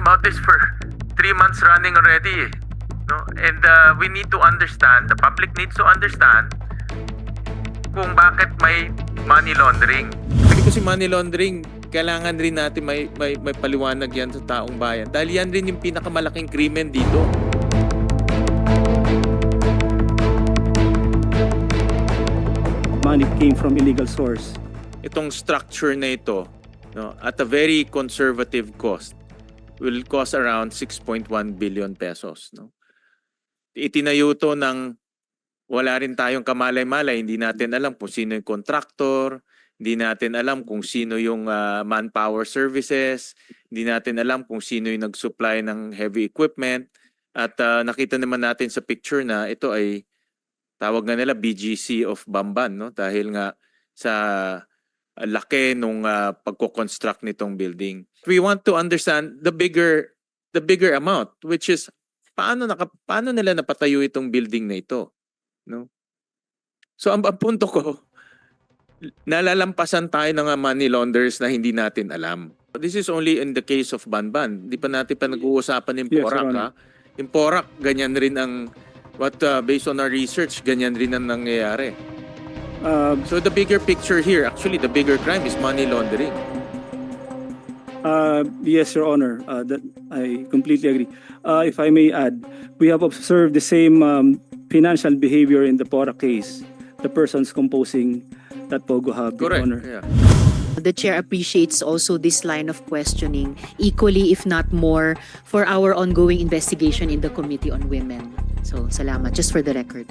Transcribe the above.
about this for three months running already. eh. No? And uh, we need to understand, the public needs to understand kung bakit may money laundering. Hindi kasi money laundering, kailangan rin natin may, may, may paliwanag yan sa taong bayan. Dahil yan rin yung pinakamalaking krimen dito. money came from illegal source. Itong structure na ito, no, at a very conservative cost, will cost around 6.1 billion pesos. No? Itinayo to ng wala rin tayong kamalay-malay, hindi natin alam kung sino yung contractor, hindi natin alam kung sino yung ah, manpower services, hindi natin alam kung sino yung nag-supply ng heavy equipment. At ah, nakita naman natin sa picture na ito ay tawag nga nila BGC of Bamban no dahil nga sa laki nung ah, pagko-construct nitong building. We want to understand the bigger the bigger amount which is paano naka, paano nila napatayo itong building na ito no So ang, ang punto ko nalalampasan tayo ng money launderers na hindi natin alam. This is only in the case of Banban. Di pa natin pa nag-uusapan yung Yes, Porac Your ha. Yung Porac, ganyan rin ang what uh, based on our research, ganyan rin ang nangyayari. Uh, So the bigger picture here, actually the bigger crime is money laundering. uh, yes, Your Honor, uh, that I completely agree. Uh, if I may add, we have observed the same um, financial behavior in the Pora case. The persons composing that Pogo Hub, Your Correct. Honor. Yeah. The chair appreciates also this line of questioning equally, if not more, for our ongoing investigation in the Committee on Women. So, salamat. Just for the record.